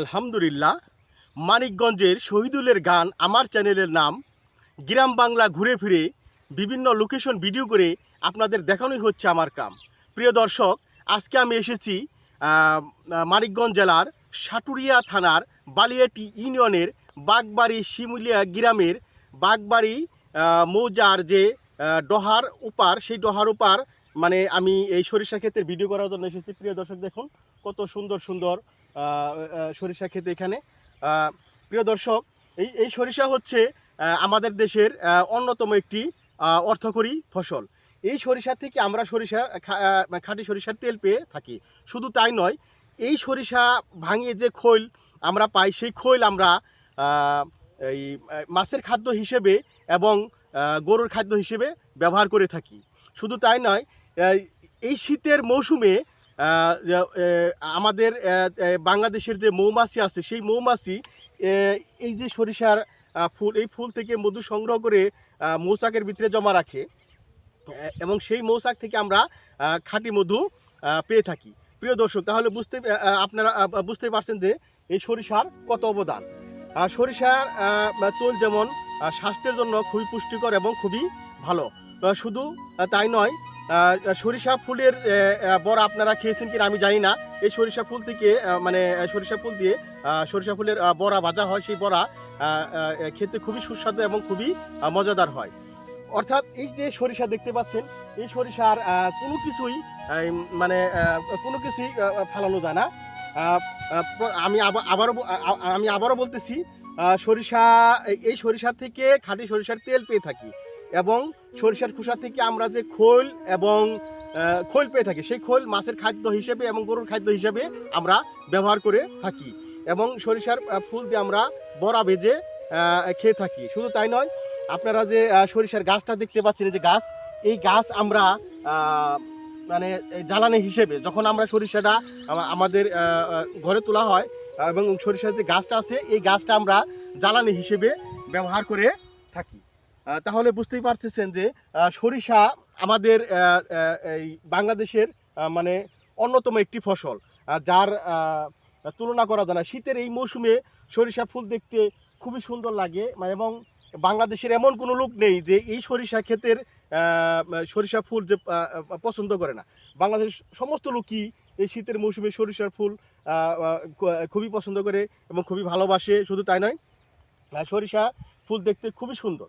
আলহামদুলিল্লাহ, মানিকগঞ্জের শহীদুলের গান আমার চ্যানেলের নাম। গ্রাম বাংলা ঘুরে ফিরে বিভিন্ন লোকেশন ভিডিও করে আপনাদের দেখানোই হচ্ছে আমার কাম। প্রিয় দর্শক, আজকে আমি এসেছি মানিকগঞ্জ জেলার সাটুরিয়া থানার বালিয়াটি ইউনিয়নের বাগবাড়ি শিমুলিয়া গ্রামের বাগবাড়ি মৌজার যে ডহার উপার সেই ডহার উপার মানে আমি এই সরিষা ক্ষেতের ভিডিও করার জন্য এসেছি। প্রিয় দর্শক, দেখুন কত সুন্দর সুন্দর সরিষা ক্ষেত এখানে। প্রিয় দর্শক, এই এই সরিষা হচ্ছে আমাদের দেশের অন্যতম একটি অর্থকরী ফসল। এই সরিষা থেকে আমরা সরিষা খাঁটি সরিষার তেল পেয়ে থাকি। শুধু তাই নয়, এই সরিষা ভাঙিয়ে যে খৈল আমরা পাই, সেই খৈল আমরা এই মাছের খাদ্য হিসেবে এবং গরুর খাদ্য হিসেবে ব্যবহার করে থাকি। শুধু তাই নয় এই শীতের মৌসুমে আমাদের বাংলাদেশের যে মৌমাছি আছে, সেই মৌমাছি এই যে সরিষার ফুল, এই ফুল থেকে মধু সংগ্রহ করে মৌচাকের ভিতরে জমা রাখে। এবং সেই মৌচাক থেকে আমরা খাঁটি মধু পেয়ে থাকি। প্রিয় দর্শক, তাহলে বুঝতে আপনারা বুঝতে পারছেন যে, এই সরিষার কত অবদান। আর সরিষার তোল যেমন স্বাস্থ্যের জন্য খুবই পুষ্টিকর এবং খুবই ভালো। শুধু তাই নয় সরিষা ফুলের বড়া আপনারা খেয়েছেন কিনা আমি জানি না। এই সরিষা ফুল থেকে মানে সরিষা ফুল দিয়ে সরিষা ফুলের বড়া ভাজা হয়, সেই বড়া খেতে খুবই সুস্বাদু এবং খুবই মজাদার হয়। অর্থাৎ এই যে সরিষা দেখতে পাচ্ছেন, এই সরিষার কোনো কিছুই মানে কোনো কিছুই ফালানো যায় না। আমি আবার, আবারও আমি আবারও বলতেছি সরিষা, এই সরিষা থেকে খাঁটি সরিষার তেল পেয়ে থাকি। এবং সরিষার খোসা থেকে আমরা যে খোল এবং খোল পেয়ে থাকি, সেই খোল মাছের খাদ্য হিসেবে এবং গরুর খাদ্য হিসেবে আমরা ব্যবহার করে থাকি এবং সরিষার ফুল দিয়ে আমরা বড়া ভেজে খেয়ে থাকি। শুধু তাই নয়, আপনারা যে সরিষার গাছটা দেখতে পাচ্ছেন যে গাছ, এই গাছ আমরা মানে জ্বালানি হিসেবে যখন আমরা সরিষাটা আমাদের ঘরে তোলা হয় এবং সরিষার যে গাছটা আছে, এই গাছটা আমরা জ্বালানি হিসেবে ব্যবহার করে তাহলে বুঝতেই পারতেছেন যে সরিষা আমাদের এই বাংলাদেশের মানে অন্যতম একটি ফসল। যার তুলনা করা যায় না। শীতের এই মৌসুমে সরিষা ফুল দেখতে খুবই সুন্দর লাগে মানে এবং বাংলাদেশের এমন কোনো লোক নেই যে এই সরিষা ক্ষেতের সরিষা ফুল যে পছন্দ করে না। বাংলাদেশের সমস্ত লোকই এই শীতের মৌসুমে সরিষার ফুল খুবই পছন্দ করে এবং খুবই ভালোবাসে। শুধু তাই নয় সরিষা ফুল দেখতে খুবই সুন্দর।